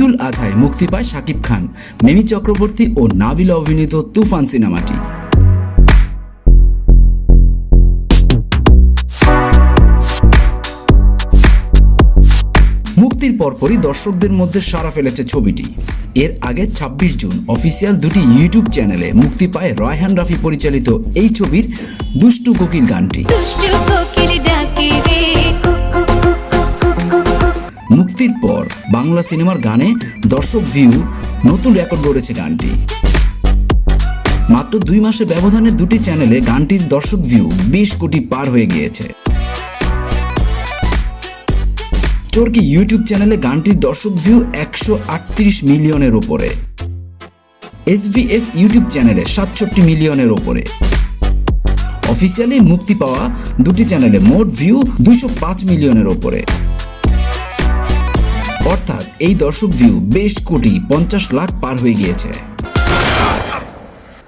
পর্দায় মুক্তি পায় শাকিব খান, মিমি চক্রবর্তী ও নাবিলা অভিনীত তুফান সিনেমাটি। মুক্তির পরপরই দর্শকদের মধ্যে সাড়া ফেলেছে ছবিটি। এর আগে ২৬ জুন অফিসিয়াল দুটি ইউটিউব চ্যানেলে মুক্তি পায় রয়হান রাফি পরিচালিত এই ছবির দুষ্টু কোকিল গানটি। মুক্তির পর বাংলা সিনেমার গানে দর্শক ভিউ নতুন রেকর্ড গড়েছে গানটি। মাত্র দুই মাসের ব্যবধানে দুটি চ্যানেলে গানটির দর্শক ভিউ বিশ কোটি পার হয়ে গিয়েছে। চোরকি ইউটিউব চ্যানেলে গানটির দর্শক ভিউ একশো আটত্রিশ মিলিয়নের ওপরে। এসভিএফ ইউটিউব চ্যানেলে সাতষট্টি মিলিয়নের ওপরে। অফিসিয়ালি মুক্তি পাওয়া দুটি চ্যানেলে মোট ভিউ পাঁচ মিলিয়নের ওপরে। এই দর্শক ভিউ বেশ কোটি পঞ্চাশ লাখ পার হয়ে গিয়েছে।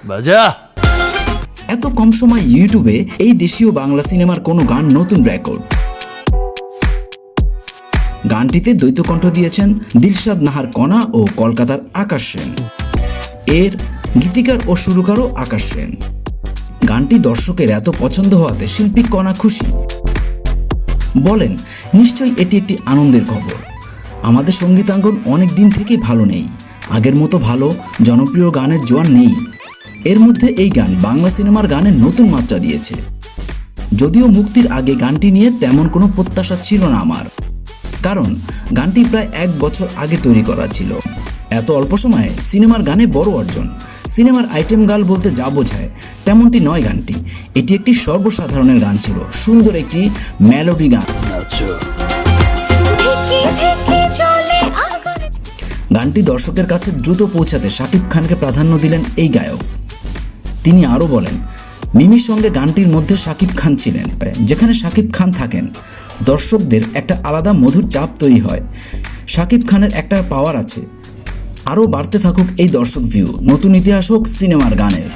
বাজা। এত কম সময় ইউটিউবে এই দেশীয় বাংলা সিনেমার কোনো গান নতুন রেকর্ড গানটিতে দ্বৈত কণ্ঠ দিয়েছেন দিলশাদ নাহার কণা ও কলকাতার আকাশ সেন। এর গীতিকার ও সুরকারও আকাশ সেন। গানটি দর্শকের এত পছন্দ হওয়াতে শিল্পী কণা খুশি। বলেন নিশ্চয়ই এটি একটি আনন্দের খবর। আমাদের সঙ্গীতাঙ্গন অনেক দিন থেকে ভালো নেই। আগের মতো ভালো, জনপ্রিয় গানের জোয়ার নেই। এর মধ্যে এই গান বাংলা সিনেমার গানের নতুন মাত্রা দিয়েছে। যদিও মুক্তির আগে গানটি নিয়ে তেমন কোনো প্রত্যাশা ছিল না আমার। কারণ গানটি প্রায় এক বছর আগে তৈরি করা ছিল। এত অল্প সময়ে সিনেমার গানে বড় অর্জন। সিনেমার আইটেম গাল বলতে যা বোঝায়, তেমনটি নয় গানটি। এটি একটি সর্বসাধারণের গান ছিল। সুন্দর একটি মেলোডি গান। গানটি দর্শকের কাছে দ্রুত পৌঁছাতে শাকিব খানকে প্রাধান্য দিলেন এই গায়ক। তিনি আরও বলেন, মিমির সঙ্গে গানটির মধ্যে শাকিব খান ছিলেন, যেখানে শাকিব খান থাকেন। দর্শকদের একটা আলাদা মধুর চাপ তৈরি হয়। শাকিব খানের একটা পাওয়ার আছে। আরও বাড়তে থাকুক এই দর্শক ভিউ নতুন ইতিহাস হোক, সিনেমার গানের।